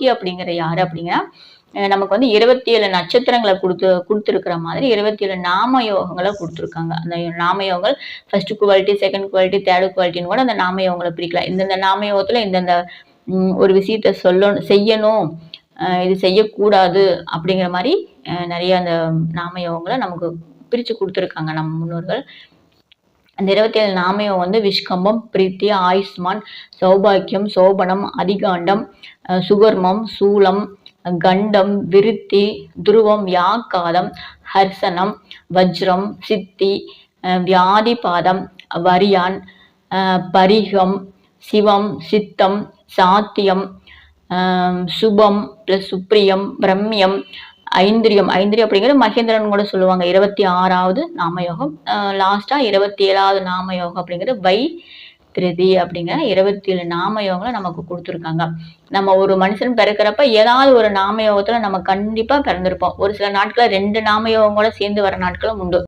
யோகி அப்படிங்கிற யாரு அப்படிங்கன்னா நமக்கு வந்து இருபத்தி ஏழு நட்சத்திரங்களை கொடுத்து கொடுத்துருக்கிற மாதிரி இருபத்தி ஏழு நாம யோகங்களை கொடுத்துருக்காங்க. அந்த நாம யோகங்கள் first quality second quality third குவாலிட்டின்னு கூட அந்த நாம யோகங்களை பிரிக்கலாம். இந்தந்த நாம யோகத்துல இந்தந்த ஒரு விஷயத்த சொல்லணும் செய்யணும் இது செய்யக்கூடாது அப்படிங்கிற மாதிரி நிறைய அந்த நாம யோகங்களை நமக்கு பிரித்து கொடுத்துருக்காங்க நம்ம முன்னோர்கள். அந்த இருபத்தி ஏழு நாமயம் வந்து விஷ்கம்பம் பிரீத்தி ஆயுஷ்மான் சௌபாக்கியம் சோபனம் அதிகாண்டம் சுகர்மம் சூலம் கண்டம் விருத்தி துருவம் யாக்காதம் ஹர்சனம் வஜ்ரம் சித்தி வியாதிபாதம் வரியான் பரிகம் சிவம் சித்தம் சாத்தியம் சுபம் பிளஸ் சுப்ரியம் பிரம்யம் ஐந்திரியம் ஐந்திரியம் அப்படிங்கிறது மகேந்திரன் கூட சொல்லுவாங்க. இருபத்தி ஆறாவது நாமயோகம். லாஸ்டா இருபத்தி ஏழாவது நாமயோகம் அப்படிங்கிறது வை திருதி அப்படிங்கிற இருபத்தி ஏழு நாமயோகங்களை நமக்கு கொடுத்துருக்காங்க. நம்ம ஒரு மனுஷன் பிறக்கிறப்ப ஏதாவது ஒரு நாமயோகத்துல நம்ம கண்டிப்பா பிறந்திருப்போம். ஒரு சில நாட்கள் ரெண்டு நாமயோகம் கூட சேர்ந்து வர நாட்களும் உண்டு.